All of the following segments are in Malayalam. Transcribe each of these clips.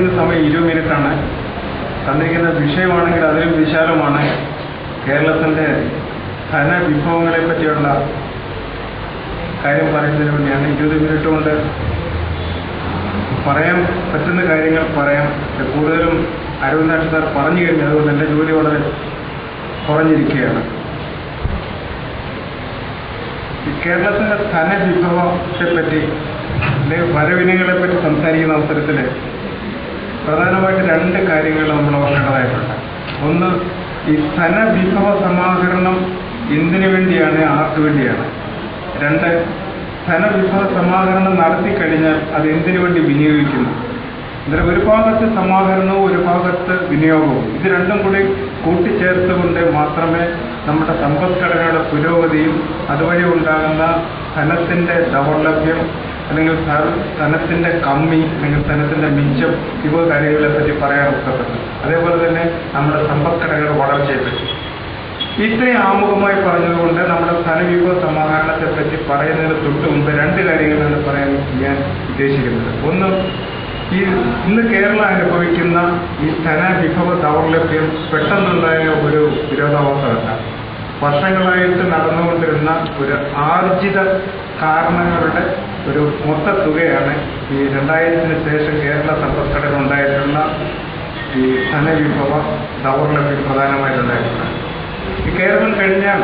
തന്നിരിക്കുന്ന സമയം ഇരുപത് മിനിറ്റാണ്. തന്നിരിക്കുന്ന വിഷയമാണെങ്കിൽ അതിലും വിശാലമാണ്. കേരളത്തിന്റെ കേരളത്തിന്റെ ധനവിഭവങ്ങളെ പറ്റിയുള്ള കാര്യം പറയുന്നതിന് വേണ്ടിയാണ് ഇരുപത് മിനിറ്റ് കൊണ്ട് പറയാൻ പറ്റുന്ന കാര്യങ്ങൾ പറയാം. കൂടുതലും അരവിന്ദ് സാർ പറഞ്ഞു കഴിഞ്ഞു. അതുകൊണ്ട് എന്റെ ജോലി വളരെ കുറഞ്ഞിരിക്കുകയാണ്. കേരളത്തിന്റെ ധനവിഭവത്തെ പറ്റി അല്ലെങ്കിൽ വരവിനങ്ങളെ പറ്റി സംസാരിക്കുന്ന അവസരത്തിൽ പ്രധാനമായിട്ട് രണ്ട് കാര്യങ്ങൾ നമ്മൾ ഓർക്കേണ്ടതായിട്ടുണ്ട്. ഒന്ന് ഈ ധനവിഭവ സമാഹരണം എന്തിനു വേണ്ടിയാണ് ആർക്ക് വേണ്ടിയാണ്? രണ്ട് ധനവിഭവ സമാഹരണം നടത്തി കഴിഞ്ഞാൽ അത് എന്തിനു വേണ്ടി വിനിയോഗിക്കുന്നു? അന്നേരം ഒരു ഭാഗത്ത് സമാഹരണവും ഒരു ഭാഗത്ത് വിനിയോഗവും. ഇത് രണ്ടും കൂടി കൂട്ടിച്ചേർത്തുകൊണ്ട് മാത്രമേ നമ്മുടെ സമ്പദ്ഘടനയുടെ പുരോഗതിയും അതുവഴി ഉണ്ടാകുന്ന ധനത്തിന്റെ ദൗർലഭ്യം അല്ലെങ്കിൽ ധനത്തിന്റെ കമ്മി അല്ലെങ്കിൽ ധനത്തിന്റെ മിച്ചം ഇവ കാര്യങ്ങളെ പറ്റി പറയാൻ ഒക്കത്തുള്ളൂ അതേപോലെ തന്നെ നമ്മുടെ സമ്പദ്ഘടനയുടെ വളർച്ചയെ പറ്റി ഇത്രയും ആമുഖമായി പറഞ്ഞതുകൊണ്ട് നമ്മുടെ ധനവിഭവ സമാഹരണത്തെ പറ്റി പറയുന്നതിന് തൊട്ട് മുമ്പ് രണ്ട് കാര്യങ്ങളാണ് പറയാൻ ഞാൻ ഉദ്ദേശിക്കുന്നത്. ഒന്ന് ഈ ഇന്ന് കേരളം അനുഭവിക്കുന്ന ഈ ധനവിഭവ ദൗർലഭ്യം പെട്ടെന്നുണ്ടായ ഒരു വിരോധാഭാസമല്ല വർഷങ്ങളായിട്ട് നടന്നുകൊണ്ടിരുന്ന ഒരു ആർജിത കാരണങ്ങളുടെ ഒരു മൊത്ത തുകയാണ് ഈ രണ്ടായിരത്തിന് ശേഷം കേരള സമ്പദ്ഘടന ഉണ്ടായിട്ടുള്ള ഈ ധനവിഭവ ദൗർലഭ്യം പ്രധാനമായിട്ടുണ്ടായിട്ടുള്ളത് ഈ കേരളം കഴിഞ്ഞാൽ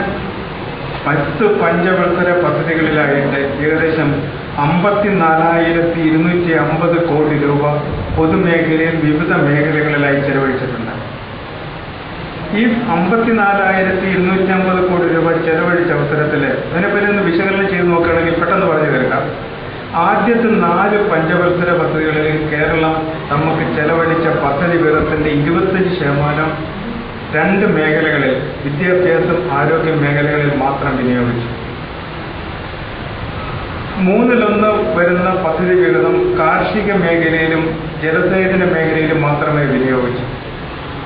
പത്ത് പഞ്ചവത്സര പദ്ധതികളിലായിട്ട് ഏകദേശം അമ്പത്തിനാലായിരത്തി ഇരുന്നൂറ്റി അമ്പത് കോടി രൂപ പൊതുമേഖലയിൽ വിവിധ മേഖലകളിലായി ചെലവഴിച്ചിട്ടുണ്ട്. ഈ അമ്പത്തിനാലായിരത്തി ഇരുന്നൂറ്റി അമ്പത് കോടി രൂപ ചെലവഴിച്ച അവസരത്തിൽ അതിനെപ്പറ്റി ഒന്ന് വിശകലനം ചെയ്ത് നോക്കുകയാണെങ്കിൽ പെട്ടെന്ന് പറഞ്ഞു തീർക്കാം ആദ്യത്തെ നാല് പഞ്ചവത്സര പദ്ധതികളിൽ കേരളം നമുക്ക് ചെലവഴിച്ച പദ്ധതി വിവരത്തിന്റെ ഇരുപത്തഞ്ച് ശതമാനം രണ്ട് മേഖലകളിൽ വിദ്യാഭ്യാസം ആരോഗ്യ മേഖലകളിൽ മാത്രം വിനിയോഗിച്ചു. മൂന്നിലൊന്ന് വരുന്ന പദ്ധതി വിഹിതം കാർഷിക മേഖലയിലും ജലസേചന മേഖലയിലും മാത്രമേ വിനിയോഗിച്ചു.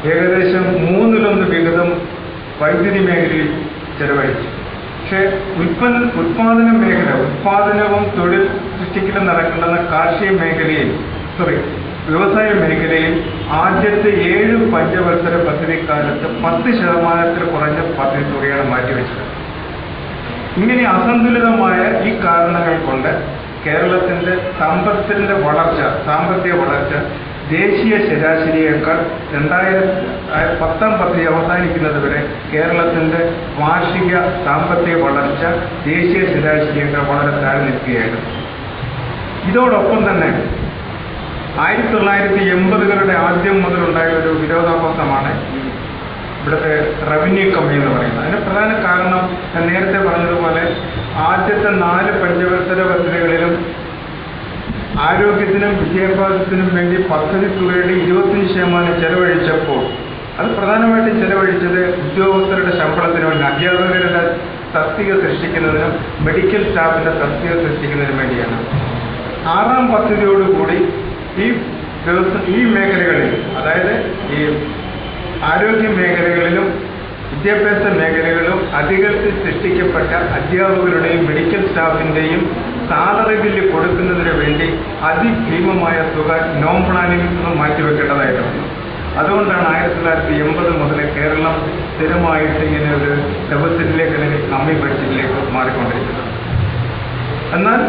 ഏകദേശം മൂന്നിലൊന്ന് വിഹിതം വൈദ്യുതി മേഖലയിൽ ചെലവഴിച്ചു. പക്ഷേ ഉൽപ്പന്ന ഉൽപാദന മേഖല ഉൽപാദനവും തൊഴിൽ സൃഷ്ടിക്കലും നടക്കുന്ന കാർഷിക മേഖലയിൽ സോറി വ്യവസായ മേഖലയിൽ ആദ്യത്തെ ഏഴ് പഞ്ചവത്സര പദ്ധതിക്കാലത്ത് പത്ത് ശതമാനത്തിൽ കുറഞ്ഞ പദ്ധതി തുകയാണ് മാറ്റിവെച്ചത്. ഇങ്ങനെ അസന്തുലിതമായ ഈ കാരണങ്ങൾ കൊണ്ട് കേരളത്തിന്റെ സമ്പത്തിന്റെ വളർച്ച സാമ്പത്തിക വളർച്ച ദേശീയ ശരാശരിയേക്കാൾ രണ്ടായിരത്തി പത്താം പദ്ധതി അവസാനിക്കുന്നത് വരെ കേരളത്തിന്റെ വാർഷിക സാമ്പത്തിക വളർച്ച ദേശീയ ശരാശരിയേക്കാൾ വളരെ താഴെ നിൽക്കുകയായിരുന്നു. ഇതോടൊപ്പം തന്നെ ആയിരത്തി തൊള്ളായിരത്തി എൺപതുകളുടെ ആദ്യം മുതലുണ്ടായ ഒരു വിരോധാഭാസമാണ് ഇവിടുത്തെ റവന്യൂ കമ്മി എന്ന് പറയുന്നത്. അതിന് പ്രധാന കാരണം ഞാൻ നേരത്തെ പറഞ്ഞതുപോലെ ആദ്യത്തെ നാല് പഞ്ചവത്സര പദ്ധതികളിലും ആരോഗ്യത്തിനും വിദ്യാഭ്യാസത്തിനും വേണ്ടി പദ്ധതി തുകയുടെ ഇരുപത്തിയഞ്ച് ശതമാനം ചെലവഴിച്ചപ്പോൾ അത് പ്രധാനമായിട്ടും ചെലവഴിച്ചത് ഉദ്യോഗസ്ഥരുടെ ശമ്പളത്തിന് വേണ്ടി അധ്യാപകരുടെ തസ്തിക സൃഷ്ടിക്കുന്നതിനും മെഡിക്കൽ സ്റ്റാഫിന്റെ തസ്തിക സൃഷ്ടിക്കുന്നതിനും വേണ്ടിയാണ്. ആറാം പദ്ധതിയോടുകൂടി ഈ ഈ മേഖലകളിൽ അതായത് ഈ ആരോഗ്യ മേഖലകളിലും വിദ്യാഭ്യാസ മേഖലകളും അധികൃതർ സൃഷ്ടിക്കപ്പെട്ട അധ്യാപകരുടെയും മെഡിക്കൽ സ്റ്റാഫിന്റെയും സാലറി ബില്ല് കൊടുക്കുന്നതിന് വേണ്ടി അതിഭീമമായ തുക നോൺ പ്ലാനിൽ നിന്ന് മാറ്റിവെക്കേണ്ടതായിട്ട് വന്നു അതുകൊണ്ടാണ് ആയിരത്തി തൊള്ളായിരത്തി എൺപത് മുതൽ കേരളം സ്ഥിരമായിട്ട് ഇങ്ങനെ ഒരു ഡെബസിറ്റിലേക്ക് അല്ലെങ്കിൽ കമ്മി ബഡ്ജറ്റിലേക്ക് മാറിക്കൊണ്ടിരിക്കുന്നത്. എന്നാൽ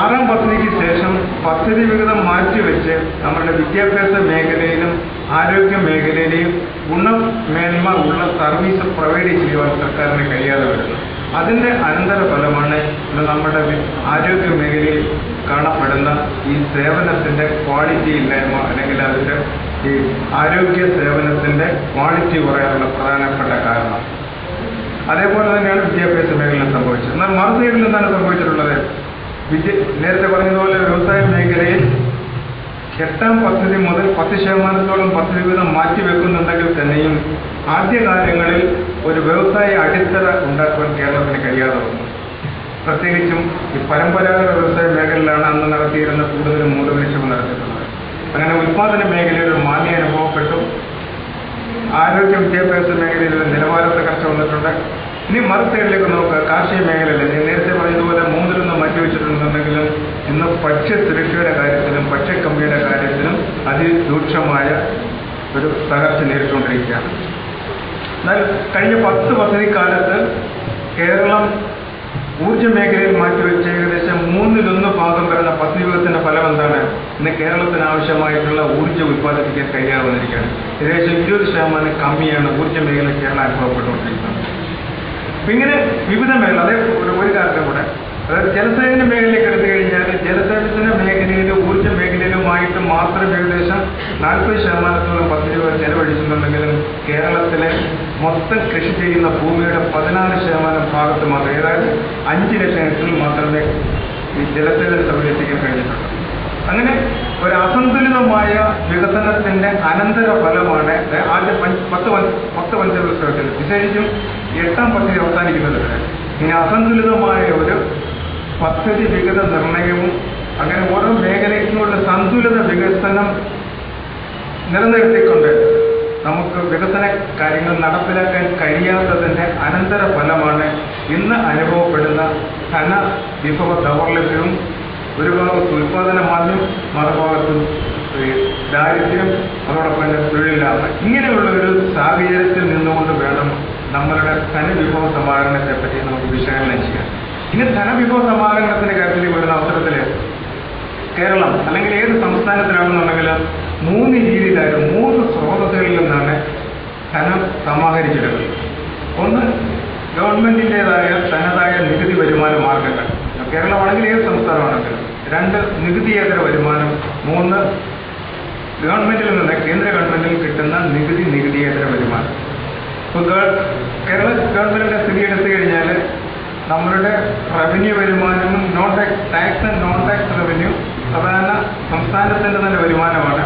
ആറാം പദ്ധതിക്ക് ശേഷം പദ്ധതി വിഹിതം മാറ്റിവെച്ച് നമ്മുടെ വിദ്യാഭ്യാസ മേഖലയിലും ആരോഗ്യ മേഖലയിലെയും ഗുണമേന്മ ഉള്ള സർവീസ് പ്രൊവൈഡ് ചെയ്യുവാൻ സർക്കാരിന് കഴിയാതെ വരുന്നു. അതിന്റെ അനന്തരഫലമാണ് ഇന്ന് നമ്മുടെ ആരോഗ്യ മേഖലയിൽ കാണപ്പെടുന്ന ഈ സേവനത്തിന്റെ ക്വാളിറ്റി ഇല്ലായ്മ അല്ലെങ്കിൽ അതിന്റെ ഈ ആരോഗ്യ സേവനത്തിന്റെ ക്വാളിറ്റി കുറയാനുള്ള പ്രധാനപ്പെട്ട കാരണം. അതേപോലെ തന്നെയാണ് വിദ്യാഭ്യാസ മേഖലയിൽ സംഭവിച്ചത്. എന്നാൽ മറുസൈഡിൽ എന്താണ് സംഭവിച്ചിട്ടുള്ളത്? വിദ്യ നേരത്തെ പറഞ്ഞതുപോലെ വ്യവസായ മേഖലയിൽ എട്ടാം പദ്ധതി മുതൽ പത്ത് ശതമാനത്തോളം പദ്ധതി വീതം മാറ്റിവെക്കുന്നുണ്ടെങ്കിൽ തന്നെയും ആദ്യകാലങ്ങളിൽ ഒരു വ്യവസായ അടിത്തറ ഉണ്ടാക്കുവാൻ കേരളത്തിന് കഴിയാതെ വന്നു പ്രത്യേകിച്ചും ഈ പരമ്പരാഗത വ്യവസായ മേഖലയിലാണ് അന്ന് നടത്തിയിരുന്ന കൂടുതലും മൂലനിക്ഷേപം നടത്തിയിട്ടുള്ളത് അങ്ങനെ ഉൽപാദന മേഖലയിൽ ഒരു മാന്യ അനുഭവപ്പെട്ടു. ആരോഗ്യ വിദ്യാഭ്യാസ മേഖലയിൽ നിലവാര തകർച്ച വന്നിട്ടുണ്ട്. ഇനി മറുസൈഡിലേക്ക് നോക്കുക. കാർഷിക മേഖലയിൽ നേരത്തെ ഇന്ന് ഭക്ഷ്യസുരക്ഷയുടെ കാര്യത്തിലും ഭക്ഷ്യക്കമ്പിയുടെ കാര്യത്തിലും അതിരൂക്ഷമായ ഒരു തകർച്ച നേരിട്ടുകൊണ്ടിരിക്കുകയാണ്. എന്നാൽ കഴിഞ്ഞ പത്ത് പദ്ധതിക്കാലത്ത് കേരളം ഊർജ മേഖലയിൽ മാറ്റിവെച്ച ഏകദേശം മൂന്നിലൊന്ന് ഭാഗം വരുന്ന പദ്ധതി വിഭവത്തിന്റെ ഫലം എന്താണ് ഇന്ന് കേരളത്തിന് ആവശ്യമായിട്ടുള്ള ഊർജം ഉത്പാദിപ്പിക്കാൻ കഴിയാതെ വന്നിരിക്കുകയാണ് ഏകദേശം ഇരുപത് ശതമാനം കമ്മിയാണ് ഊർജ മേഖല കേരളം അനുഭവപ്പെട്ടുകൊണ്ടിരിക്കുന്നത്. അപ്പൊ ഇങ്ങനെ വിവിധ മേഖല അതേ ഒരു ഒരു കാര്യം കൂടെ അതായത് ജലസേചന മേഖലയിലേക്ക് എടുത്തു കഴിഞ്ഞാൽ ജലസേചന മേഖലയിലും ഊർജ മേഖലയിലുമായിട്ട് മാത്രം ഏകദേശം നാൽപ്പത് ശതമാനത്തോളം പദ്ധതി രൂപ ചെലവഴിച്ചിട്ടുണ്ടെങ്കിലും കേരളത്തിലെ മൊത്തം കൃഷി ചെയ്യുന്ന ഭൂമിയുടെ പതിനാല് ശതമാനം ഭാഗത്ത് മാത്രം ഏതായത് അഞ്ച് ലക്ഷം ഹെക്ടറിൽ മാത്രമേ ഈ ജലസേചന സൗകര്യത്തിക്കാൻ കഴിഞ്ഞിട്ടുള്ളൂ. അങ്ങനെ ഒരു അസന്തുലിതമായ വികസനത്തിന്റെ അനന്തര ഫലമാണ് ആദ്യ പത്ത് പത്ത് പഞ്ചവത്സരത്തിൽ. വിശേഷിച്ചും എട്ടാം പദ്ധതി അവസാനിക്കുന്നത് ഇനി അസന്തുലിതമായ ഒരു പദ്ധതി വികത നിർണയവും അങ്ങനെ ഓരോ മേഖലയ്ക്കുമുള്ള സന്തുലിത വികസനം നിലനിർത്തിക്കൊണ്ട് നമുക്ക് വികസന കാര്യങ്ങൾ നടപ്പിലാക്കാൻ കഴിയാത്തതിന്റെ അനന്തര ഫലമാണ് ഇന്ന് അനുഭവപ്പെടുന്ന ധന വിഭവ ദൗർലഭ്യവും ഒരു ഭാഗത്ത് ഉൽപാദന മാന്ദ്യം മറുഭാഗത്ത് ദാരിദ്ര്യം അതോടൊപ്പം തന്നെ തൊഴിലില്ലാതെ ഇങ്ങനെയുള്ള ഒരു സാഹചര്യത്തിൽ നിന്നുകൊണ്ട് വേണം നമ്മളുടെ ധനവിഭവ സമാഹരണത്തെ പറ്റി നമുക്ക് വിശകലനം ചെയ്യാൻ. ഇനി ധനവിഭവ സമാഹരണത്തിന്റെ കാര്യത്തിൽ വരുന്ന അവസരത്തിൽ കേരളം അല്ലെങ്കിൽ ഏത് സംസ്ഥാനത്തിലാണെന്നുണ്ടെങ്കിൽ മൂന്ന് രീതിയിലായിരുന്നു മൂന്ന് സ്രോതസ്സുകളിൽ നിന്നാണ് ധനം സമാഹരിച്ചെടുക്കുന്നത്. ഒന്ന് ഗവൺമെന്റിന്റെതായ തനതായ നികുതി വരുമാന മാർഗങ്ങൾ. കേരളമാണെങ്കിൽ ഏത് സംസ്ഥാനമാണെങ്കിലും രണ്ട് നികുതിയേതര വരുമാനം മൂന്ന് ഗവൺമെന്റിൽ നിന്ന് കേന്ദ്ര ഗവൺമെന്റിൽ കിട്ടുന്ന നികുതി നികുതിയേതര വരുമാനം. ഇപ്പോൾ കേരള ഗവൺമെന്റിന്റെ സ്ഥിതി എടുത്തു കഴിഞ്ഞാൽ നമ്മളുടെ റവന്യൂ വരുമാനവും non tax tax and non tax revenue സാധാരണ സംസ്ഥാനത്തിന്റെ തന്നെ വരുമാനമാണ്.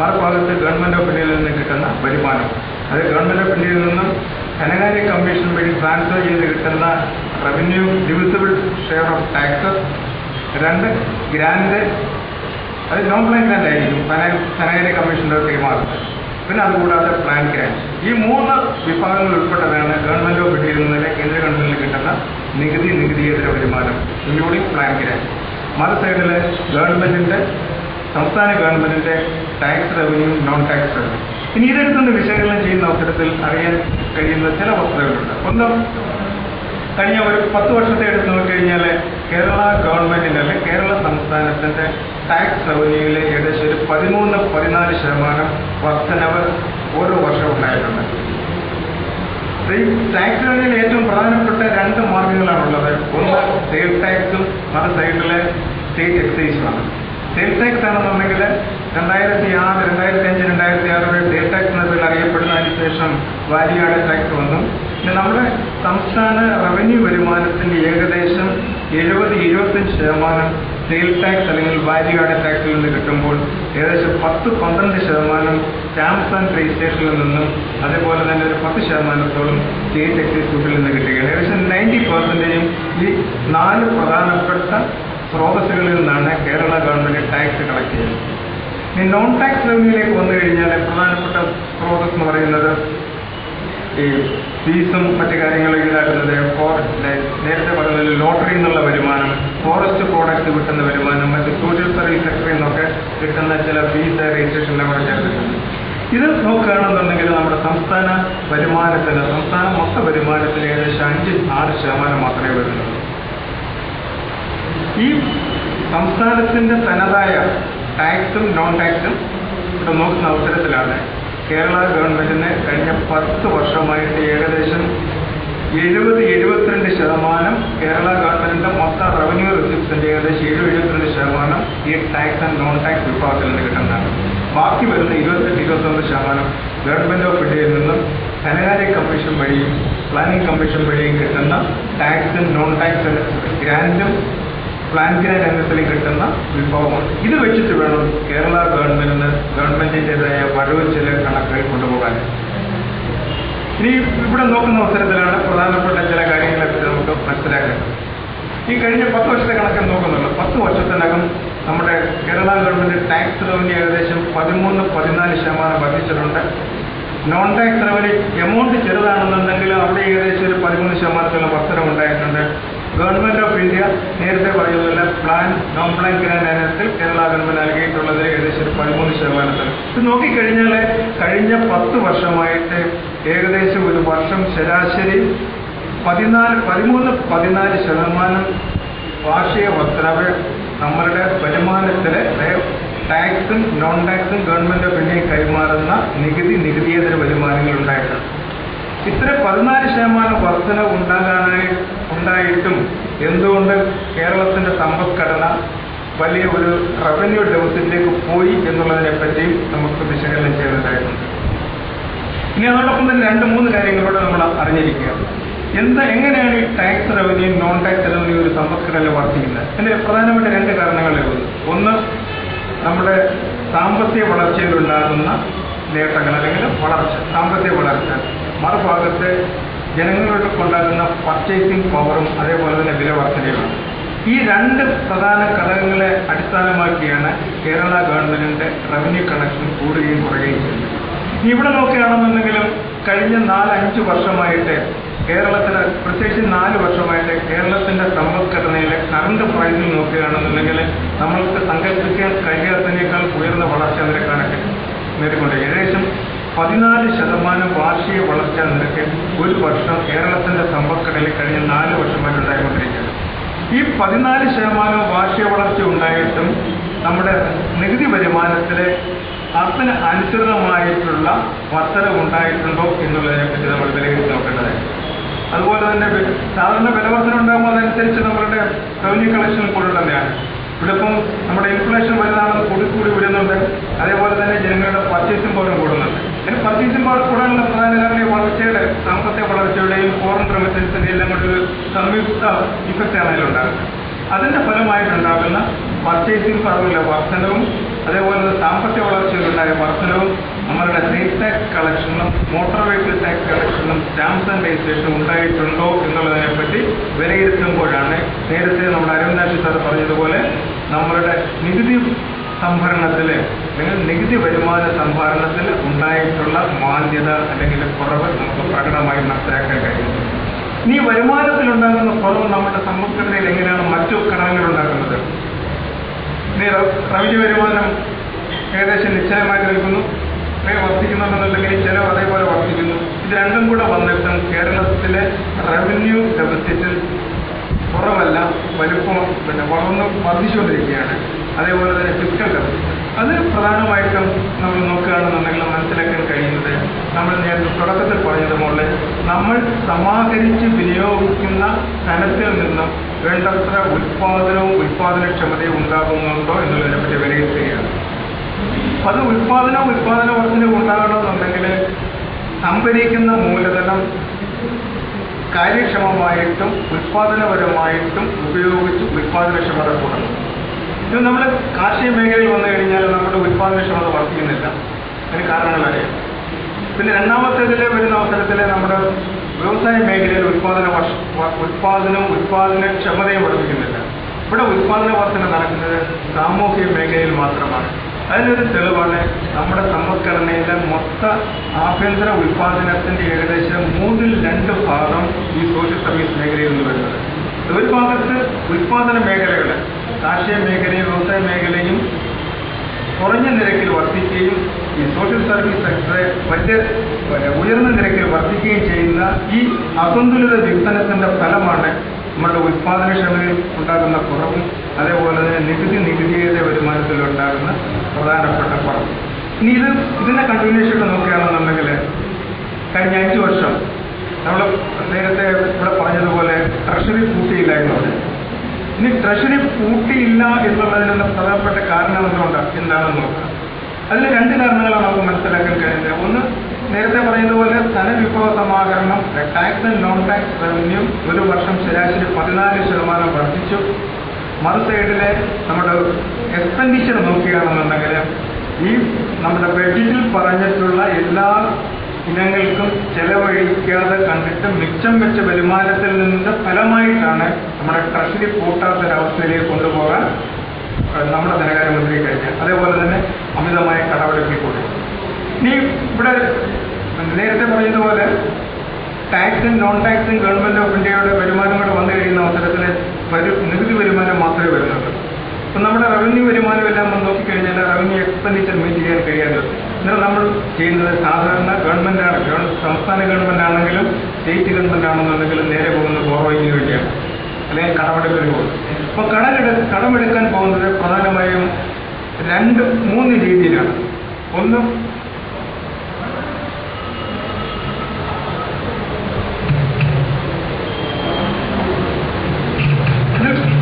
മറുഭാഗത്ത് ഗവൺമെന്റ് ഓഫ് ഇന്ത്യയിൽ നിന്ന് കിട്ടുന്ന വരുമാനം. അത് ഗവൺമെന്റ് ഓഫ് ഇന്ത്യയിൽ നിന്നും ധനകാര്യ കമ്മീഷൻ വഴി ട്രാൻസ്ഫർ ചെയ്ത് കിട്ടുന്ന revenue divisible share of taxes രണ്ട് ഗ്രാൻഡ് അത് നോൺ പ്ലാൻ ഗ്രാൻഡ് ആയിരിക്കും. ധന- ധനകാര്യ കമ്മീഷന്റെ കൈമാറുന്നത് പിന്നെ അതുകൂടാതെ പ്ലാൻ ഗ്രാൻഡ് ഈ മൂന്ന് വിഭാഗങ്ങൾ ഉൾപ്പെട്ടതാണ് ഗവൺമെന്റ് ഓഫ് ഇന്ത്യയിൽ നിന്ന് കേന്ദ്ര ഗവൺമെന്റിൽ കിട്ടുന്ന നികുതി നികുതിയേതര വരുമാനം പ്ലാൻ ഗ്രാൻഡ് മറു സൈഡിൽ ഗവൺമെന്റിന്റെ സംസ്ഥാന ഗവൺമെന്റിന്റെ tax revenue non tax revenue ഇനി ഇതെടുത്തുനിന്ന് വിശകലനം ചെയ്യുന്ന അവസരത്തിൽ അറിയാൻ കഴിയുന്ന ചില വസ്തുതകളുണ്ട്. ഒന്ന് കഴിഞ്ഞ ഒരു പത്ത് വർഷത്തെ എടുത്ത് നോക്കിക്കഴിഞ്ഞാൽ കേരള ഗവൺമെന്റിന്റെ അല്ലെ കേരള സംസ്ഥാനത്തിന്റെ ടാക്സ് റവന്യൂവിലെ ഏകദേശം ഒരു പതിമൂന്ന് പതിനാല് ശതമാനം വർധനവ് ഓരോ വർഷം ഉണ്ടായിട്ടുണ്ട്. ഈ ടാക്സ് ഏറ്റവും പ്രധാനപ്പെട്ട രണ്ട് മാർഗങ്ങളാണുള്ളത്. ഒന്ന് സെയിൽ ടാക്സും മറു സൈഡിലെ സ്റ്റേറ്റ് എക്സൈസുമാണ് സെയിൽ ടാക്സ് ആണെന്നുണ്ടെങ്കിൽ രണ്ടായിരത്തി ആറ് രണ്ടായിരത്തി അഞ്ച് രണ്ടായിരത്തി ആറ് സെയിൽ ടാക്സ് എന്ന പേരിൽ ശേഷം വാരിയാട് ടാക്സ് വന്നു. പിന്നെ നമ്മുടെ സംസ്ഥാന റവന്യൂ വരുമാനത്തിന്റെ ഏകദേശം എഴുപത് എഴുപത്തഞ്ച് ശതമാനം സെയിൽ ടാക്സ് അല്ലെങ്കിൽ വാരിയാട് ടാക്സിൽ നിന്ന് കിട്ടുമ്പോൾ ഏകദേശം പത്ത് പന്ത്രണ്ട് ശതമാനം സ്റ്റാമ്പ്സ് ആൻഡ് രജിസ്ട്രേഷനിൽ നിന്നും അതേപോലെ തന്നെ ഒരു പത്ത് ശതമാനത്തോളം സ്റ്റേറ്റ് എക്സൈസ് ഡ്യൂട്ടിയിൽ നിന്ന് കിട്ടുകയാണ്. ഏകദേശം നയന്റി പെർസെന്റേജും ഈ നാല് പ്രധാനപ്പെട്ട സ്രോതസ്സുകളിൽ നിന്നാണ് കേരള ഗവൺമെന്റ് ടാക്സ് കളക്ട് ചെയ്യുന്നത്. ഇനി നോൺ ടാക്സ് റവന്യൂയിലേക്ക് വന്നു കഴിഞ്ഞാൽ പ്രധാനപ്പെട്ട സ്രോതസ് എന്ന് പറയുന്നത് ഈ ഫീസും മറ്റു കാര്യങ്ങളും ഈടാക്കുന്നത് നേരത്തെ പറഞ്ഞ ലോട്ടറി എന്നുള്ള വരുമാനം ഫോറസ്റ്റ് പ്രോഡക്റ്റ് കിട്ടുന്ന വരുമാനം മറ്റ് സോഷ്യൽ സർവീസ് സെക്ടറിൽ നിന്നൊക്കെ കിട്ടുന്ന ചില ഫീസ് രജിസ്ട്രേഷൻ കൂടെ ചേർത്തിട്ടുണ്ട്. ഇത് നോക്കുകയാണെന്നുണ്ടെങ്കിൽ നമ്മുടെ സംസ്ഥാന വരുമാനത്തിന് സംസ്ഥാന മൊത്ത വരുമാനത്തിന് ഏകദേശം അഞ്ച് ആറ് ശതമാനം മാത്രമേ വരുന്നുള്ളൂ. ഈ സംസ്ഥാനത്തിന്റെ തനതായ ടാക്സും നോൺ ടാക്സും ഇവിടെ നോക്കുന്ന അവസരത്തിലാണ് കേരള ഗവൺമെന്റിന് കഴിഞ്ഞ പത്ത് വർഷമായിട്ട് ഏകദേശം എഴുപത് എഴുപത്തിരണ്ട് ശതമാനം കേരള ഗവൺമെന്റിന്റെ മൊത്തം റവന്യൂ റിസിപ്റ്റിന്റെ ഏകദേശം എഴുപത് എഴുപത്തിരണ്ട് ശതമാനം ഈ ടാക്സ് ആൻഡ് നോൺ ടാക്സ് വിഭാഗത്തിൽ നിന്ന് കിട്ടുന്നതാണ്. ബാക്കി വരുന്ന ഇരുപത്തെട്ട് ഇരുപത്തൊന്ന് ശതമാനം ഗവൺമെന്റ് ഓഫ് ഇന്ത്യയിൽ നിന്നും ധനകാര്യ കമ്മീഷൻ വഴിയും പ്ലാനിംഗ് കമ്മീഷൻ വഴിയും കിട്ടുന്ന ടാക്സും നോൺ ടാക്സ് ഗ്രാൻഡും പ്ലാൻ ഗ്രാൻഡ് എന്നതിൽ കിട്ടുന്ന വിഭവമാണ് ഇത് വെച്ചിട്ട് വേണം കേരള ഗവൺമെന്റിന് ഗവൺമെന്റിന്റേതായ വരവ് ചില കണക്കുകൾ കൊണ്ടുപോകാൻ. ഇനി ഇവിടെ നോക്കുന്ന അവസരത്തിലാണ് പ്രധാനപ്പെട്ട ചില കാര്യങ്ങളെ നമുക്ക് മനസ്സിലാക്കേണ്ടത്. ഈ കഴിഞ്ഞ പത്ത് വർഷത്തെ കണക്ക് നോക്കുന്നുള്ളൂ പത്ത് വർഷത്തിനകം നമ്മുടെ കേരള ഗവൺമെന്റ് ടാക്സ് റവന്യൂ ഏകദേശം പതിമൂന്ന് പതിനാല് ശതമാനം വർദ്ധിച്ചിട്ടുണ്ട്. നോൺ ടാക്സ് റവന്യൂ എമൗണ്ട് ചെറുതാണെന്നുണ്ടെങ്കിൽ അവിടെ ഏകദേശം ഒരു പതിമൂന്ന് ശതമാനത്തോളം വർധന ഉണ്ടായിട്ടുണ്ട്. ഗവൺമെന്റ് ഓഫ് ഇന്ത്യ നേരത്തെ പറയുന്നതല്ല പ്ലാൻ നോൺ പ്ലാൻ ഗ്രാൻഡ് ഇനത്തിൽ കേരള ഗവൺമെന്റ് നൽകിയിട്ടുള്ളത് ഏകദേശം ഒരു പതിമൂന്ന് ശതമാനത്തിൽ ഇത് നോക്കിക്കഴിഞ്ഞാൽ കഴിഞ്ഞ പത്ത് വർഷമായിട്ട് ഏകദേശം ഒരു വർഷം ശരാശരി പതിനാല് പതിമൂന്ന് പതിനാല് ശതമാനം വാർഷിക വർധനവ് നമ്മളുടെ വരുമാനത്തിലെ ടാക്സും നോൺ ടാക്സും ഗവൺമെന്റ് ഓഫ് ഇന്ത്യയിൽ കൈമാറുന്ന നികുതി നികുതിയേതര വരുമാനങ്ങൾ ഉണ്ടായിട്ടുണ്ട്. ഇത്ര പതിനാല് ശതമാനം വർധന ഉണ്ടാകാനായി ഉണ്ടായിട്ടും എന്തുകൊണ്ട് കേരളത്തിന്റെ സമ്പദ്ഘടന വലിയ ഒരു റവന്യൂ ഡെഫിസിറ്റിലേക്ക് പോയി എന്നുള്ളതിനെ പറ്റിയും നമുക്ക് വിശകലനം ചെയ്തതായിട്ടുണ്ട് ഇനി അതോടൊപ്പം തന്നെ രണ്ട് മൂന്ന് കാര്യങ്ങളോട് നമ്മൾ അറിഞ്ഞിരിക്കുക എന്താ എങ്ങനെയാണ് ഈ tax revenue non tax revenue ഒരു സമ്പദ്ഘടന വർദ്ധിക്കുന്നത് അതിന്റെ പ്രധാനമായിട്ട് രണ്ട് കാരണങ്ങളേ ഉള്ളൂ. ഒന്ന് നമ്മുടെ സാമ്പത്തിക വളർച്ചയിലുണ്ടാകുന്ന നേട്ടങ്ങൾ അല്ലെങ്കിൽ വളർച്ച സാമ്പത്തിക വളർച്ച. മറുഭാഗത്ത് ജനങ്ങളുടെ ഉണ്ടാകുന്ന പർച്ചേസിംഗ് പവറും അതേപോലെ തന്നെ വില വർധനയുമാണ്. ഈ രണ്ട് പ്രധാന ഘടകങ്ങളെ അടിസ്ഥാനമാക്കിയാണ് കേരള ഗവൺമെന്റിന്റെ റവന്യൂ കണക്ഷൻ കൂടുകയും കുറയുകയും ചെയ്യുന്നത്. ഇവിടെ നോക്കുകയാണെന്നുണ്ടെങ്കിലും കഴിഞ്ഞ നാലഞ്ച് വർഷമായിട്ട് കേരളത്തിന് പ്രത്യേകിച്ച് നാല് വർഷമായിട്ട് കേരളത്തിന്റെ സമ്പദ്ഘടനയിലെ കറണ്ട് പ്രൈസിൽ നോക്കുകയാണെന്നുണ്ടെങ്കിൽ നമ്മൾക്ക് സങ്കല്പിക്കാൻ കഴിയാത്തതിനേക്കാൾ ഉയർന്ന വളർച്ചാ നിരക്കാണ് നേരിക്കൊണ്ട് ഏകദേശം പതിനാല് ശതമാനം വാർഷിക വളർച്ചാ നിരക്ക് ഒരു വർഷം കേരളത്തിന്റെ സമ്പദ്ഘടനയിൽ കഴിഞ്ഞ നാല് വർഷമായിട്ട് ഉണ്ടായിക്കൊണ്ടിരിക്കുന്നത് ഈ പതിനാല് ശതമാനം വാർഷിക വളർച്ച ഉണ്ടായിട്ടും നമ്മുടെ നികുതി വരുമാനത്തിലെ അതിന് അനുസൃതമായിട്ടുള്ള വർധനവ് ഉണ്ടായിട്ടുണ്ടോ എന്നുള്ളതിനെ പറ്റി നമ്മൾ വിലയിരുത്തി നോക്കേണ്ടതായിരുന്നു അതുപോലെ തന്നെ സാധാരണ വിലവർദ്ധന ഉണ്ടാകുമ്പോൾ അതനുസരിച്ച് നമ്മളുടെ റവന്യൂ കളക്ഷൻ കൂടുതൽ തന്നെയാണ്. ഇവിടെ ഇപ്പം നമ്മുടെ ഇൻഫ്ലേഷൻ വരുന്നതാണ് കൂടി കൂടി വരുന്നുണ്ട്. അതേപോലെ തന്നെ ജനങ്ങളുടെ പർച്ചേസിംഗ് പവറും കൂടുന്നുണ്ട്. അതിന് പർച്ചേസിംഗ് പവർ കൂടാനുള്ള പ്രധാന കാരണം വളർച്ചയുടെ സാമ്പത്തിക വളർച്ചയുടെയും ഫോറിൻ റെമിറ്റൻസിന്റെ എല്ലാം ഒരു സംയുക്ത ഇഫക്റ്റ് ആണ് അതിലുണ്ടാകുന്നത്. അതിന്റെ ഫലമായിട്ടുണ്ടാകുന്ന പർച്ചേസിംഗ് പവറിലെ വർധനവും അതേപോലെ സാമ്പത്തിക വളർച്ചയിലുണ്ടായ വർധനവും നമ്മളുടെ സെയിൽസ് ടാക്സ് കളക്ഷനും മോട്ടോർ വെഹിക്കിൾ ടാക്സ് കളക്ഷനും സ്റ്റാമ്പ് ആൻഡ് രജിസ്ട്രേഷനും ഉണ്ടായിട്ടുണ്ടോ എന്നുള്ളതിനെ പറ്റി വിലയിരുത്തുമ്പോഴാണ് നേരത്തെ നമ്മുടെ അരവിന്ദാക്ഷി സാർ പറഞ്ഞതുപോലെ നമ്മളുടെ നികുതി സംഭരണത്തിൽ അല്ലെങ്കിൽ നികുതി വരുമാന സംഭരണത്തിൽ ഉണ്ടായിട്ടുള്ള മാന്യത അല്ലെങ്കിൽ കുറവ് നമുക്ക് പ്രകടമായി മനസ്സിലാക്കാൻ കഴിയും. ഇനി വരുമാനത്തിലുണ്ടാകുന്ന കുറവ് നമ്മുടെ സമ്പദ്ഘടനയിൽ എങ്ങനെയാണ് മറ്റു ഘടകങ്ങൾ ഉണ്ടാക്കുന്നത്? റവന്യൂ വരുമാനം ഏകദേശം നിശ്ചലമായി നിൽക്കുന്നു. ഇത്രയും വർദ്ധിക്കുന്നുണ്ടെന്നുണ്ടെങ്കിൽ ചെലവ് അതേപോലെ വർദ്ധിക്കുന്നു. ഇത് രണ്ടും കൂടെ വന്നിട്ടും കേരളത്തിലെ റവന്യൂ ഡെഫിസിറ്റിൽ കുറവല്ല വലുപ്പം പിന്നെ വളർന്ന് വർദ്ധിച്ചുകൊണ്ടിരിക്കുകയാണ്. അതേപോലെ തന്നെ ഫിസിക്കൽ ഡെഫിസിറ്റ് അത് പ്രധാനമായിട്ടും നമ്മൾ നോക്കുകയാണെന്നുണ്ടെങ്കിൽ മനസ്സിലാക്കാൻ കഴിയുന്നത് നമ്മൾ നേരത്തെ തുടക്കത്തിൽ പറഞ്ഞതുപോലെ നമ്മൾ സമാഹരിച്ച് വിനിയോഗിക്കുന്ന ധനത്തിൽ നിന്നും വേണ്ടത്ര ഉൽപാദനവും ഉൽപാദനക്ഷമതയും ഉണ്ടാകുന്നുണ്ടോ എന്നുള്ളതിനെ പറ്റി വിലയിരുത്തുകയാണ്. അത് ഉൽപാദനവും ഉൽപാദന വർധനവും ഉണ്ടാകണമെന്നുണ്ടെങ്കിൽ സംഭരിക്കുന്ന മൂലധനം കാര്യക്ഷമമായിട്ടും ഉൽപാദനപരമായിട്ടും ഉപയോഗിച്ച് ഉൽപാദനക്ഷമത കൂടണം ഇത് നമ്മൾ കാർഷിക മേഖലയിൽ വന്നു കഴിഞ്ഞാൽ നമ്മുടെ ഉൽപാദനക്ഷമത വർദ്ധിക്കുന്നില്ല അതിന് കാരണങ്ങളറിയാം. പിന്നെ രണ്ടാമത്തേതിൽ വരുന്ന അവസരത്തിൽ നമ്മുടെ വ്യവസായ മേഖലയിൽ ഉൽപാദന ഉൽപാദനവും ഉൽപാദനക്ഷമതയും വർദ്ധിക്കുന്നില്ല ഇവിടെ ഉൽപാദന വർധന നടക്കുന്നത് സാമൂഹിക മേഖലയിൽ മാത്രമാണ്. അതിനൊരു തെളിവാണ് നമ്മുടെ സമ്പദ്ഘടനയിലെ മൊത്ത ആഭ്യന്തര ഉൽപാദനത്തിന്റെ ഏകദേശം മൂന്നിൽ രണ്ട് ഭാഗം ഈ സോഷ്യൽ സർവീസ് മേഖലയിൽ നിന്ന് വരുന്നത്. ഒരു ഭാഗത്ത് ഉൽപാദന മേഖലകൾ കാർഷിക മേഖലയും വ്യവസായ മേഖലയും കുറഞ്ഞ നിരക്കിൽ വർദ്ധിക്കുകയും ഈ സോഷ്യൽ സർവീസ് സെക്ടറെ മറ്റ് ഉയർന്ന നിരക്കിൽ വർദ്ധിക്കുകയും ചെയ്യുന്ന ഈ അസന്തുലിത വികസനത്തിന്റെ ഫലമാണ് നമ്മുടെ ഉൽപാദനക്ഷമതയിൽ ഉണ്ടാകുന്ന കുറവും അതേപോലെ തന്നെ നികുതി നികുതിയുടെ വരുമാനത്തിൽ ഉണ്ടാകുന്ന പ്രധാനപ്പെട്ട കുറവ്. ഇനി ഇത് ഇതിന്റെ കണ്ടിന്യൂഷൻ നോക്കുകയാണെന്നുണ്ടെങ്കിൽ കഴിഞ്ഞ അഞ്ചു വർഷം നമ്മൾ നേരത്തെ ഇവിടെ പറഞ്ഞതുപോലെ ട്രഷറി കൂട്ടിയില്ല അവിടെ. ഇനി ട്രഷറി പൂട്ടിയില്ല എന്നുള്ളതിനുള്ള പ്രധാനപ്പെട്ട കാരണം എന്തുകൊണ്ട്? എന്താണെന്ന് നോക്കാം. അതിൽ രണ്ട് കാരണങ്ങളാണ് നമുക്ക് മനസ്സിലാക്കാൻ കഴിയുന്നത്. ഒന്ന് നേരത്തെ പറയുന്നതുപോലെ ധനവിഭവ സമാഹരണം tax and non tax revenue ഒരു വർഷം ശരാശരി പതിനാല് ശതമാനം വർദ്ധിച്ചു. മറു സൈഡിലെ നമ്മുടെ എക്സ്പെൻഡിച്ചർ നോക്കുകയാണെന്നുണ്ടെങ്കിൽ ഈ നമ്മുടെ ബഡ്ജറ്റിൽ പറഞ്ഞിട്ടുള്ള എല്ലാ ഇനങ്ങൾക്കും ചെലവഴിക്കാതെ കണ്ടിട്ട് മിച്ചം വെച്ച വരുമാനത്തിൽ നിന്ന് ഫലമായിട്ടാണ് നമ്മുടെ ട്രഷറി പൂട്ടാത്തൊരവസ്ഥയിലേക്ക് കൊണ്ടുപോകാൻ ഏഹ്, നമ്മുടെ ധനകാര്യമന്ത്രി കഴിഞ്ഞ. അതേപോലെ തന്നെ അമിതമായ കടമെടുപ്പിൽ കൂടി ഇനി ഇവിടെ നേരത്തെ പറയുന്നതുപോലെ ടാക്സും നോൺ ടാക്സും ഗവൺമെന്റ് ഓഫ് ഇന്ത്യയുടെ വരുമാനം കൂടെ വന്നു കഴിയുന്ന അവസരത്തിൽ നികുതി വരുമാനം മാത്രമേ വരുന്നുള്ളൂ. അപ്പം നമ്മുടെ റവന്യൂ വരുമാനം എല്ലാം നമ്മൾ നോക്കിക്കഴിഞ്ഞാൽ റവന്യൂ എക്സ്പെൻഡിച്ചർ മീറ്റ് ചെയ്യാൻ കഴിയാതെ എന്നാൽ നമ്മൾ ചെയ്യുന്നത് സാധാരണ ഗവൺമെന്റ് ആണ് ഗവൺ- സംസ്ഥാന ഗവൺമെന്റ് ആണെങ്കിലും സ്റ്റേറ്റ് ഗവൺമെന്റ് ആണെന്നുണ്ടെങ്കിലും നേരെ പോകുന്നത് ബോറോയിങ്ങിന് വേണ്ടിയാണ്. അല്ലെങ്കിൽ കടമെടുക്കൽ പോകും അപ്പോൾ കടലെടു കടമെടുക്കാൻ പോകുന്നത് പ്രധാനമായും രണ്ട് മൂന്ന് രീതിയിലാണ്. ഒന്ന്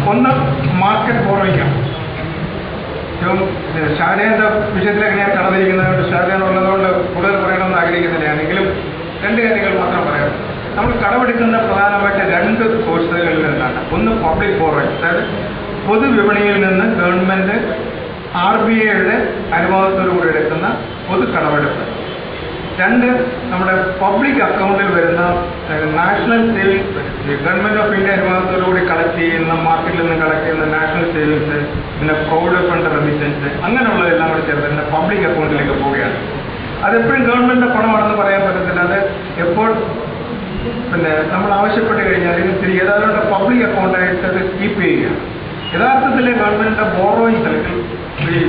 ഒന്ന് മാർക്കറ്റ് ബോറോയിക്കാണ് ഷാജയുടെ വിഷയത്തിലേക്ക് ഞാൻ കടന്നിരിക്കുന്നതുകൊണ്ട് ഷാജാൻ ഉള്ളതുകൊണ്ട് കൂടുതൽ പറയണമെന്ന് ആഗ്രഹിക്കുന്നില്ലാണെങ്കിലും രണ്ട് കാര്യങ്ങൾ മാത്രം പറയാം നമ്മൾ കടമെടുക്കുന്ന പ്രധാനമായിട്ട് രണ്ട് കോഴ്സുകളിൽ നിന്നാണ് ഒന്ന് പബ്ലിക് ബോറോയിങ് അതായത് പൊതുവിപണിയിൽ നിന്ന് ഗവൺമെന്റ് ആർ ബി ഐയുടെ അനുവാദത്തോടുകൂടി എടുക്കുന്ന പൊതു കടമെടുപ്പ്. രണ്ട് നമ്മുടെ പബ്ലിക് അക്കൗണ്ടിൽ വരുന്ന national savings government of India അനുവാദത്തോടുകൂടി collect ചെയ്യുന്ന മാർക്കറ്റിൽ നിന്ന് കളക്ട് ചെയ്യുന്ന നാഷണൽ സേവിങ്സ് പിന്നെ പ്രൊവിഡന്റ് ഫണ്ട് റെമിറ്റൻസ് അങ്ങനെയുള്ളതെല്ലാം കൂടി ചേർത്ത് പബ്ലിക് അക്കൗണ്ടിലേക്ക് പോവുകയാണ്. അതെപ്പോഴും ഗവൺമെന്റിന്റെ പണമാണെന്ന് പറയാൻ പറ്റത്തില്ല. അത് എപ്പോൾ പിന്നെ നമ്മൾ ആവശ്യപ്പെട്ട് കഴിഞ്ഞാൽ ഇത് തിരികെ ഏതാണ്ട് പബ്ലിക് അക്കൗണ്ടായിട്ട് അത് കീപ്പ് ചെയ്യുകയാണ് യഥാർത്ഥത്തിൽ ഗവൺമെന്റിന്റെ ബോറോയിങ് അല്ലെങ്കിൽ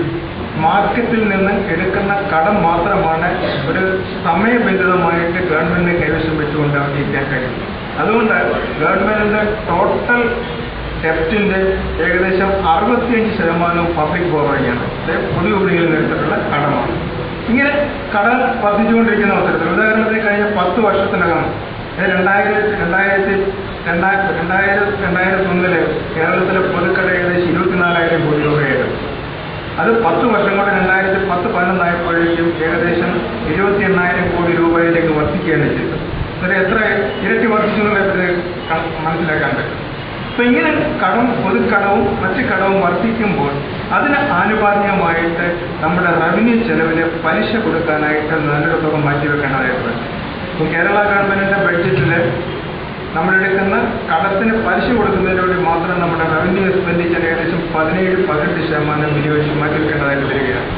മാർക്കറ്റിൽ നിന്ന് എടുക്കുന്ന കടം മാത്രമാണ് ഒരു സമയബന്ധിതമായിട്ട് ഗവൺമെന്റിന് കൈവശം വെച്ചുകൊണ്ട് അവതരിക്കാൻ കഴിയും അതുകൊണ്ട് ഗവൺമെന്റിന്റെ ടോട്ടൽ ഡെപ്റ്റിന്റെ ഏകദേശം അറുപത്തിയഞ്ച് ശതമാനവും പബ്ലിക് ബോറോയിങ് ആണ്. പൊതുവിപണിയിൽ നേരിട്ടുള്ള കടമാണ്. ഇങ്ങനെ കടം വർദ്ധിച്ചുകൊണ്ടിരിക്കുന്ന അവസരത്തിൽ ഉദാഹരണത്തിന് കഴിഞ്ഞ പത്ത് വർഷത്തിനകം രണ്ടായിരത്തി രണ്ടായിരത്തി രണ്ടായിരത്തി രണ്ടായിരം രണ്ടായിരത്തി ഒന്നിൽ കേരളത്തിലെ പൊതുക്കട ഏകദേശം ഇരുപത്തിനാലായിരം കോടി രൂപയായിരുന്നു. അത് പത്ത് വർഷം കൊണ്ട് രണ്ടായിരത്തി പത്ത് പതിനൊന്നായപ്പോഴേക്കും ഏകദേശം ഇരുപത്തി എണ്ണായിരം കോടി രൂപയിലേക്ക് വർദ്ധിക്കുകയാണ് ചെയ്തത്. അതിൽ എത്ര ഇരട്ടി വർദ്ധിച്ചു എന്നുള്ളത് മനസ്സിലാക്കാൻ പറ്റും. അപ്പൊ ഇങ്ങനെ കടം പൊതുക്കടവും മറ്റ് കടവും വർദ്ധിക്കുമ്പോൾ അതിന് ആനുപാതികമായിട്ട് നമ്മുടെ റവന്യൂ ചെലവിന് പലിശ കൊടുക്കാനായിട്ട് നല്ലൊരു തുക മാറ്റിവെക്കേണ്ടതായിട്ട് വരും ഇപ്പം കേരള ഗവൺമെന്റിന്റെ ബഡ്ജറ്റിൽ നമ്മളെടുക്കുന്ന കടത്തിന് പലിശ കൊടുക്കുന്നതിലൂടെ മാത്രം നമ്മുടെ റവന്യൂ എക്സ്പെൻഡിച്ചർ ഏകദേശം പതിനേഴ് പതിനെട്ട് ശതമാനം വിനിയോഗിച്ച് മാറ്റിവെക്കേണ്ടതായിട്ട് വരികയാണ്.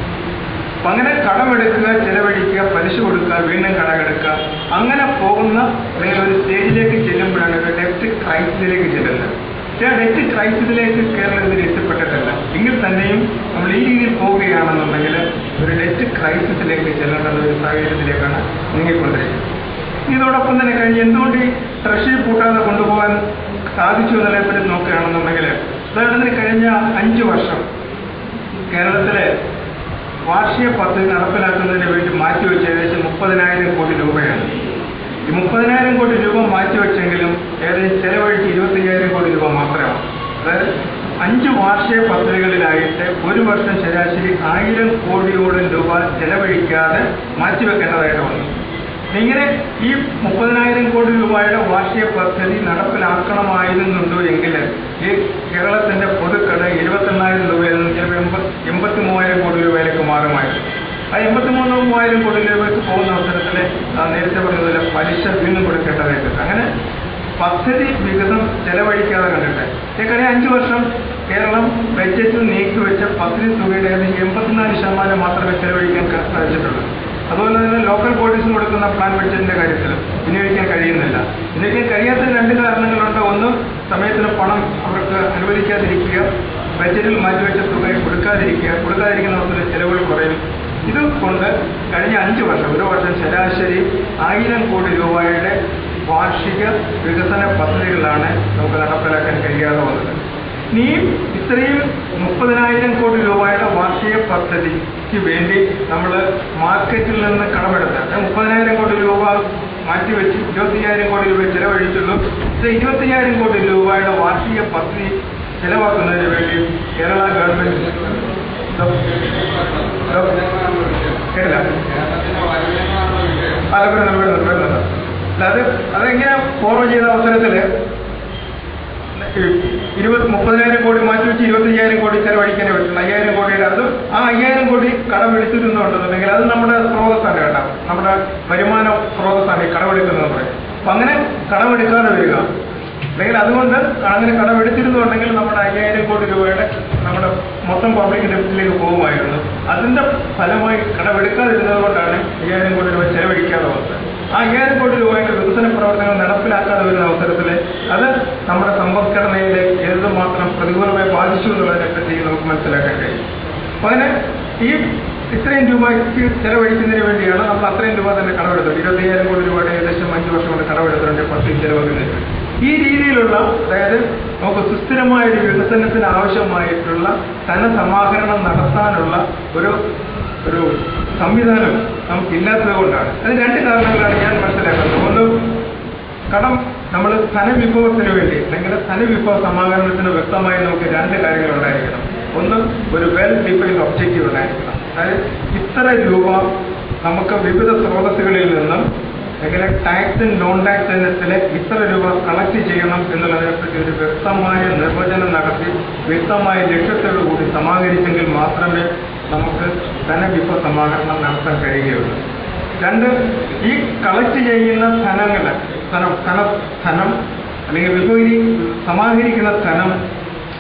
അപ്പൊ അങ്ങനെ കടമെടുക്കുക ചെലവഴിക്കുക പലിശ കൊടുക്കുക വീണ്ടും കടമെടുക്കുക അങ്ങനെ പോകുന്ന അല്ലെങ്കിൽ ഒരു സ്റ്റേജിലേക്ക് ചെല്ലുമ്പോഴാണ് ഒരു ക്രൈസിസിലേക്ക് ചെല്ലുന്നത്. പക്ഷേ ഡെറ്റ് ക്രൈസിസിലേക്ക് കേരളത്തിൽ എത്തിപ്പെട്ടിട്ടില്ല. എങ്കിൽ തന്നെയും നമ്മൾ ഈ രീതിയിൽ പോവുകയാണെന്നുണ്ടെങ്കിൽ ഒരു ഡെപ്റ്റ് ക്രൈസിസിലേക്ക് ചെല്ലേണ്ട ഒരു സാഹചര്യത്തിലേക്കാണ് നീങ്ങിക്കൊണ്ടിരിക്കുന്നത്. ഇതോടൊപ്പം തന്നെ കഴിഞ്ഞ് എന്തുകൊണ്ട് ഈ ട്രഷറി കൂട്ടാതെ കൊണ്ടുപോകാൻ സാധിച്ചു എന്നതിനെപ്പറ്റി പറ്റി നോക്കുകയാണെന്നുണ്ടെങ്കിൽ ഉദാഹരണത്തിന് കഴിഞ്ഞ അഞ്ച് വർഷം കേരളത്തിലെ വാർഷിക പദ്ധതി നടപ്പിലാക്കുന്നതിന് വേണ്ടി മാറ്റിവെച്ച ഏകദേശം മുപ്പതിനായിരം കോടി രൂപയാണ്. ഈ മുപ്പതിനായിരം കോടി രൂപ മാറ്റിവെച്ചെങ്കിലും ഏകദേശം ചെലവഴിച്ച് ഇരുപത്തയ്യായിരം കോടി രൂപ മാത്രമാണ്. അതായത് അഞ്ച് വാർഷിക പദ്ധതികളിലായിട്ട് ഒരു വർഷം ശരാശരി ആയിരം കോടിയോളം രൂപ ചെലവഴിക്കാതെ മാറ്റിവെക്കേണ്ടതായിട്ട് വന്നു. ഇങ്ങനെ ഈ മുപ്പതിനായിരം കോടി രൂപയുടെ വാർഷിക പദ്ധതി നടപ്പിലാക്കണമായിരുന്നുണ്ടോ എങ്കിൽ ഈ കേരളത്തിന്റെ പൊതുക്കട എഴുപത്തെണ്ണായിരം രൂപയിൽ നിന്ന് ചിലപ്പോൾ എൺപത് എൺപത്തി മൂവായിരം കോടി രൂപയിലേക്ക് മാറുമായിരുന്നു. ആ എൺപത്തി മൂന്ന് മൂവായിരം കോടി രൂപയ്ക്ക് പോകുന്ന അവസരത്തിൽ നേരത്തെ പറഞ്ഞതുപോലെ പലിശ വീണ്ടും കൊടുക്കേണ്ടതായിട്ട് അങ്ങനെ പദ്ധതി വികസനം ചെലവഴിക്കാതെ കണ്ടിട്ട് കഴിഞ്ഞ അഞ്ചു വർഷം കേരളം ബഡ്ജറ്റിൽ നീക്കിവെച്ച പദ്ധതി തുകയുടെ ഏകദേശം എൺപത്തിനാല് ശതമാനം മാത്രമേ ചെലവഴിക്കാൻ സാധിച്ചിട്ടുള്ളൂ അതുപോലെ തന്നെ ലോക്കൽ ബോഡീസിന് കൊടുക്കുന്ന പ്ലാൻ ബഡ്ജറ്റിന്റെ കാര്യത്തിൽ വിനിയോഗിക്കാൻ കഴിയുന്നില്ല. വിനിയോഗിക്കാൻ കഴിയാത്ത രണ്ട് കാരണങ്ങളുണ്ട്. ഒന്ന് സമയത്തിന് പണം അവർക്ക് അനുവദിക്കാതിരിക്കുക ബഡ്ജറ്റിൽ മാറ്റിവെച്ച തുക കൊടുക്കാതിരിക്കുക കൊടുക്കാതിരിക്കുന്ന അവസരത്തിൽ ചെലവുകൾ കുറയും. ഇത് കൊണ്ട് കഴിഞ്ഞ അഞ്ച് വർഷം ഒരു വർഷം ശരാശരി ആയിരം കോടി രൂപയുടെ വാർഷിക വികസന പദ്ധതികളാണ് നമുക്ക് നടപ്പിലാക്കാൻ കഴിയാതെ വന്നത്. ഇനിയും ഇത്രയും മുപ്പതിനായിരം കോടി രൂപയുടെ വാർഷിക പദ്ധതിക്ക് വേണ്ടി നമ്മൾ മാർക്കറ്റിൽ നിന്ന് കടമെടുത്ത മുപ്പതിനായിരം കോടി രൂപ മാറ്റിവെച്ച് ഇരുപത്തിയ്യായിരം കോടി രൂപ ചെലവഴിച്ചുള്ളൂ. ഇരുപത്തിയ്യായിരം കോടി രൂപയുടെ വാർഷിക പദ്ധതി ചെലവാക്കുന്നതിന് വേണ്ടി കേരള ഗവൺമെന്റ് കേട്ടില്ല? അല്ല വരുന്നുണ്ട് വരുന്നുണ്ട് വരുന്നുണ്ട് അല്ല അത് അതെങ്ങനെ ഫോർവേഡ് ചെയ്ത അവസരത്തിൽ ഇരുപത് മുപ്പതിനായിരം കോടി മാറ്റി വെച്ച് ഇരുപത്തയ്യായിരം കോടി ചെലവഴിക്കാനേ പറ്റുള്ളൂ അയ്യായിരം കോടിയുടെ അത് ആ അയ്യായിരം കോടി കടമെടുത്തിരുന്നുണ്ടെന്നുണ്ടെങ്കിൽ അത് നമ്മുടെ സ്രോതസ്സാണ് കേട്ടോ. നമ്മുടെ വരുമാന സ്രോതസ്സാണ് ഈ കടമെടുക്കുന്നത് പറയും അപ്പൊ അങ്ങനെ കടമെടുക്കാതെ വരിക. അല്ലെങ്കിൽ അതുകൊണ്ട് അങ്ങനെ കടമെടുത്തിരുന്നുണ്ടെങ്കിൽ നമ്മുടെ അയ്യായിരം കോടി രൂപയുടെ നമ്മുടെ മൊത്തം പബ്ലിക് ഡെപ്റ്റിലേക്ക് പോകുമായിരുന്നു. അതിന്റെ ഫലമായി കടമെടുക്കാതിരുന്നത് കൊണ്ടാണ് അയ്യായിരം കോടി രൂപ ചെലവഴിക്കാതെ വന്നത് ആ അയ്യായിരം കോടി രൂപയുടെ വികസന പ്രവർത്തനങ്ങൾ നടപ്പിലാക്കാതെ വരുന്ന അവസരത്തിൽ അത് നമ്മുടെ സമ്പദ്ഘടനയിലെ ഏതുമാത്രം പ്രതികൂലമായി ബാധിച്ചു എന്നുള്ളതിനെ പറ്റി നമുക്ക് മനസ്സിലാക്കാൻ കഴിയും. അപ്പൊ അതിന് ഈ ഇത്രയും രൂപയ്ക്ക് ചെലവഴിക്കുന്നതിന് വേണ്ടിയാണ് നമ്മൾ അത്രയും രൂപ തന്നെ കടമെടുത്തത് ഇരുപത്തയ്യായിരം കോടി രൂപയുടെ ഏകദേശം അഞ്ച് വർഷം കൊണ്ട് കടമെടുത്തിട്ടുണ്ട് പത്ത് ചെലവാക്കുന്നതിന് ഈ രീതിയിലുള്ള അതായത് നമുക്ക് സുസ്ഥിരമായ ഒരു വികസനത്തിന് ആവശ്യമായിട്ടുള്ള ധനസമാഹരണം നടത്താനുള്ള ഒരു ഒരു സംവിധാനം നമുക്കില്ലാത്തത് കൊണ്ടാണ്. അത് രണ്ട് കാരണങ്ങളാണ് ഞാൻ മനസ്സിലാക്കുന്നത്. ഒന്ന് കടം നമ്മൾ ധനവിഭവത്തിന് വേണ്ടി അല്ലെങ്കിൽ ധനവിഭവ സമാഹരണത്തിന് വ്യക്തമായി നമുക്ക് രണ്ട് കാര്യങ്ങൾ ഉണ്ടായിരിക്കണം. ഒന്ന് ഒരു വെൽ ഡിഫൈൻഡ് ഒബ്ജക്റ്റീവ് ഉണ്ടായിരിക്കണം. അതായത് ഇത്ര രൂപ നമുക്ക് വിവിധ സ്രോതസ്സുകളിൽ നിന്നും അല്ലെങ്കിൽ ടാക്സ് നോൺ ടാക്സ് ഇനത്തിലെ ഇത്ര രൂപ കളക്ട് ചെയ്യണം എന്നുള്ളതിനെപ്പറ്റി ഒരു വ്യക്തമായ നിർവചനം നടത്തി വ്യക്തമായ ലക്ഷ്യത്തോടു കൂടി സമാഹരിച്ചെങ്കിൽ മാത്രമേ നമുക്ക് ധനവിഭവ സമാഹരണം നടത്താൻ കഴിയുകയുള്ളൂ. രണ്ട് ഈ കളക്ട് ചെയ്യുന്ന ധനങ്ങൾ ധനം ധന ധനം അല്ലെങ്കിൽ വിഭവി സമാഹരിക്കുന്ന ധനം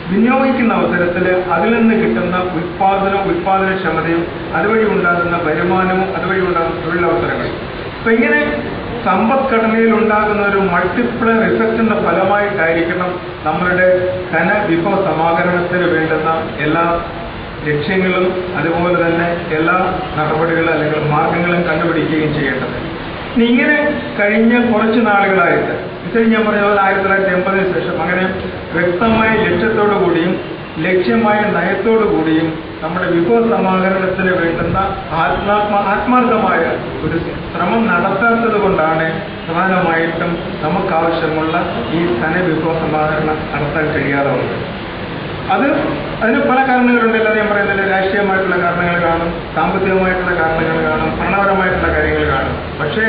വിനിയോഗിക്കുന്ന അവസരത്തിൽ അതിൽ നിന്ന് കിട്ടുന്ന ഉത്പാദനം ഉത്പാദനക്ഷമതയും അതുവഴി ഉണ്ടാകുന്ന വരുമാനവും അതുവഴി ഉണ്ടാകുന്ന തൊഴിലവസരങ്ങൾ അപ്പം ഇങ്ങനെ സമ്പദ്ഘടനയിൽ ഉണ്ടാകുന്ന ഒരു മൾട്ടിപ്ലർ ഇഫക്റ്റിന്റെ ഫലമായിട്ടായിരിക്കണം നമ്മളുടെ ധനവിഭവ സമാഹരണത്തിന് വേണ്ടുന്ന എല്ലാ ലക്ഷ്യങ്ങളും അതുപോലെ തന്നെ എല്ലാ നടപടികളും അല്ലെങ്കിൽ മാർഗങ്ങളും കണ്ടുപിടിക്കുകയും ചെയ്യേണ്ടത്. ഇങ്ങനെ കഴിഞ്ഞ കുറച്ച് നാളുകളായിട്ട് ഇത്രയും ഞാൻ പറഞ്ഞ പോലെ ആയിരത്തി തൊള്ളായിരത്തി എൺപതിന് ശേഷം അങ്ങനെ വ്യക്തമായ ലക്ഷ്യത്തോടു കൂടിയും ലക്ഷ്യമായ നയത്തോടു കൂടിയും നമ്മുടെ വിഭവ സമാഹരണത്തിന് വേണ്ടുന്ന ആത്മാത്മ ആത്മാർത്ഥമായ ഒരു ശ്രമം നടത്താത്തത് കൊണ്ടാണ് പ്രധാനമായിട്ടും നമുക്കാവശ്യമുള്ള ഈ ധനവിഭവ സമാഹരണം നടത്താൻ കഴിയാതെ വന്നത്. അത് അതിന് പല കാരണങ്ങളുണ്ട്. അല്ലാതെ ഞാൻ പറയുന്നില്ല രാഷ്ട്രീയമായിട്ടുള്ള കാരണങ്ങൾ കാണും സാമ്പത്തികമായിട്ടുള്ള കാരണങ്ങൾ കാണും ഭരണപരമായിട്ടുള്ള കാര്യങ്ങൾ കാണും. പക്ഷേ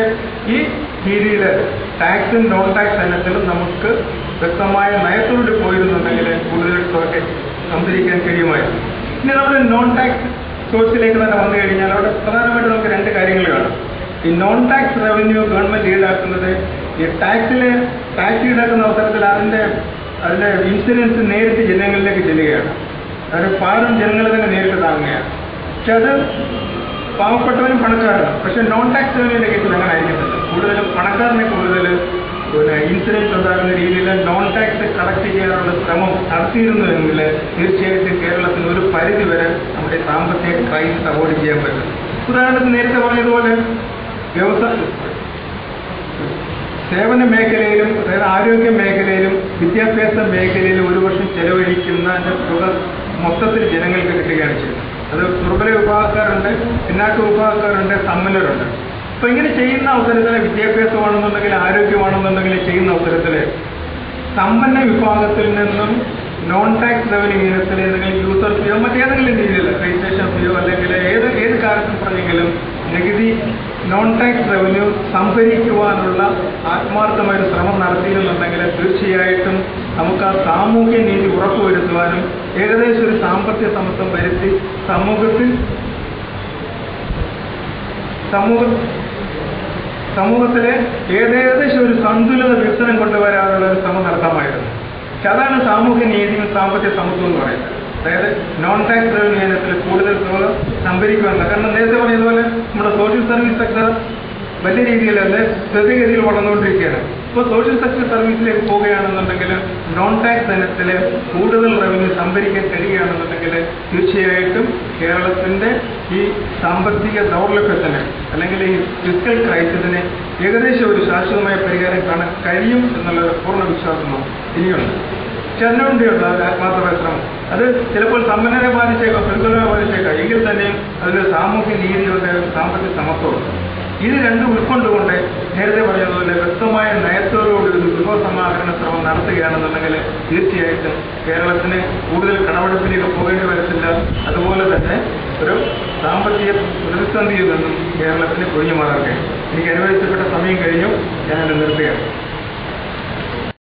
ഈ രീതിയിൽ ടാക്സും നോൺ ടാക്സ് ഇനത്തിലും നമുക്ക് വ്യക്തമായ നയത്തോട് പോയിരുന്നുണ്ടെങ്കിൽ കൂടുതൽ സംഭരിക്കാൻ കഴിയുമായിരുന്നു. ഇനി നമ്മൾ നോൺ ടാക്സ് സോഴ്സിലേക്ക് തന്നെ വന്നു കഴിഞ്ഞാൽ അവിടെ പ്രധാനമായിട്ട് നമുക്ക് രണ്ട് കാര്യങ്ങൾ കാണും. ഈ നോൺ ടാക്സ് റവന്യൂ ഗവൺമെന്റ് ഈടാക്കുന്നത് ഈ ടാക്സിലെ ടാക്സ് ഈടാക്കുന്ന അവസരത്തിൽ അതിന്റെ അതിന്റെ ഇൻഷുറൻസ് നേരിട്ട് ജനങ്ങളിലേക്ക് ചെല്ലുകയാണ്. അതിന്റെ പാരം ജനങ്ങൾ തന്നെ നേരിട്ട് താങ്ങുകയാണ്. പക്ഷെ അത് പാവപ്പെട്ടവനും പണക്കാരനും പക്ഷെ നോൺ ടാക്സ് റവന്യൂവിന്റെ കേസിൽ അങ്ങനെ ആയിരിക്കത്തില്ല കൂടുതലും പണക്കാരനെ കൂടുതൽ പിന്നെ ഇൻഷുറൻസ് ഉണ്ടാകുന്ന രീതിയിൽ നോൺ ടാക്സ് കളക്ട് ചെയ്യാനുള്ള ശ്രമം നടത്തിയിരുന്നുവെങ്കിൽ തീർച്ചയായിട്ടും കേരളത്തിൽ ഒരു പരിധി വരെ നമ്മുടെ സാമ്പത്തിക ക്രൈസിസ് അവോയ്ഡ് ചെയ്യാൻ പറ്റും. ഉദാഹരണത്തിന് നേരത്തെ പറഞ്ഞതുപോലെ വ്യവസായ സേവന മേഖലയിലും അതായത് ആരോഗ്യ മേഖലയിലും വിദ്യാഭ്യാസ മേഖലയിലും ഒരു വർഷം ചെലവഴിക്കുന്ന തുക മൊത്തത്തിൽ ജനങ്ങൾക്ക് കിട്ടുകയാണ് ചെയ്യുന്നത്. അത് ദുർബല വിഭാഗക്കാരുണ്ട് പിന്നാക്ക വിഭാഗക്കാരുണ്ട് സമ്പന്നരുണ്ട്. അപ്പൊ ഇങ്ങനെ ചെയ്യുന്ന അവസരത്തിൽ വിദ്യാഭ്യാസമാണെന്നുണ്ടെങ്കിൽ ആരോഗ്യമാണെന്നുണ്ടെങ്കിൽ ചെയ്യുന്ന അവസരത്തിൽ സമ്പന്ന വിഭാഗത്തിൽ നിന്നും നോൺ ടാക്സ് റവന്യൂ ഇനത്തിൽ ഏതെങ്കിലും യൂസർ ഫിയോ മറ്റേതെങ്കിലും രീതിയിൽ രജിസ്ട്രേഷൻ ഫിയോ അല്ലെങ്കിൽ ഏത് ഏത് കാര്യത്തിൽ പറഞ്ഞെങ്കിലും നികുതി നോൺ ടാക്സ് റവന്യൂ സംഭരിക്കുവാനുള്ള ആത്മാർത്ഥമായ ശ്രമം നടത്തിയിരുന്നുണ്ടെങ്കിൽ തീർച്ചയായിട്ടും നമുക്ക് ആ സാമൂഹ്യ നീതി ഉറപ്പുവരുത്തുവാനും ഏകദേശം ഒരു സാമ്പത്തിക സമത്വം വരുത്തി സമൂഹത്തിൽ സമൂഹ സമൂഹത്തിലെ ഏകദേശം ഒരു സന്തുലിത വികസനം കൊണ്ടുവരാനുള്ള ഒരു ശ്രമം നടത്താമായിരുന്നു. പക്ഷെ അതാണ് സാമൂഹ്യ നീതിയും സാമ്പത്തിക സമത്വം എന്ന് പറയുന്നത്. അതായത് നോൺ ടാക്സ് റവന്യൂ ഇനത്തിൽ കൂടുതൽ തുക സംഭരിക്കുവാനുള്ള. കാരണം നേരത്തെ പറഞ്ഞതുപോലെ നമ്മുടെ സോഷ്യൽ സർവീസ് സെക്ടർ വലിയ രീതിയിൽ തന്നെ സ്ഥിതിഗതിയിൽ വളർന്നുകൊണ്ടിരിക്കുകയാണ്. ഇപ്പോൾ സോഷ്യൽ സെക്ടർ സർവീസിലേക്ക് പോവുകയാണെന്നുണ്ടെങ്കിൽ നോൺ ടാക്സ് ഇനത്തിൽ കൂടുതൽ റവന്യൂ സംഭരിക്കാൻ കഴിയുകയാണെന്നുണ്ടെങ്കിൽ തീർച്ചയായിട്ടും കേരളത്തിന്റെ ഈ സാമ്പത്തിക ദൗർലഭ്യത്തിന് അല്ലെങ്കിൽ ഈ ഫിസിക്കൽ ക്രൈസിസിന് ഏകദേശം ഒരു ശാശ്വതമായ പരിഹാരം കാണാൻ കഴിയും എന്നുള്ള പൂർണ വിശ്വാസം ഇനിയുണ്ട് ഒരു ആത്മാർത്ഥ പരിശ്രമം അത് ചിലപ്പോൾ സമ്പന്നരെ ബാധിച്ചേക്കാം പ്രതികൂലമായി ബാധിച്ചേക്കാം. എങ്കിൽ തന്നെയും അതിന് സാമൂഹ്യ നീതിയുടെ സാമ്പത്തിക സമത്വം ഇത് രണ്ടും ഉൾക്കൊണ്ടുകൊണ്ട് നേരത്തെ പറഞ്ഞതുപോലെ വ്യക്തമായ നയത്തോടുകൂടി ഒരു വിഭവ സമാഹരണ ശ്രമം നടത്തുകയാണെന്നുണ്ടെങ്കിൽ തീർച്ചയായിട്ടും കേരളത്തിന് കൂടുതൽ കടമെടുപ്പിലേക്ക് പോകേണ്ടി വരത്തില്ല. അതുപോലെ തന്നെ ഒരു സാമ്പത്തിക പ്രതിസന്ധിയിൽ നിന്നും കേരളത്തിന് ഒഴിഞ്ഞു മാറാൻ കഴിയും. എനിക്ക് അനുവദിച്ചപ്പെട്ട സമയം കഴിഞ്ഞു. ഞാനത് നിർത്തുകയാണ്.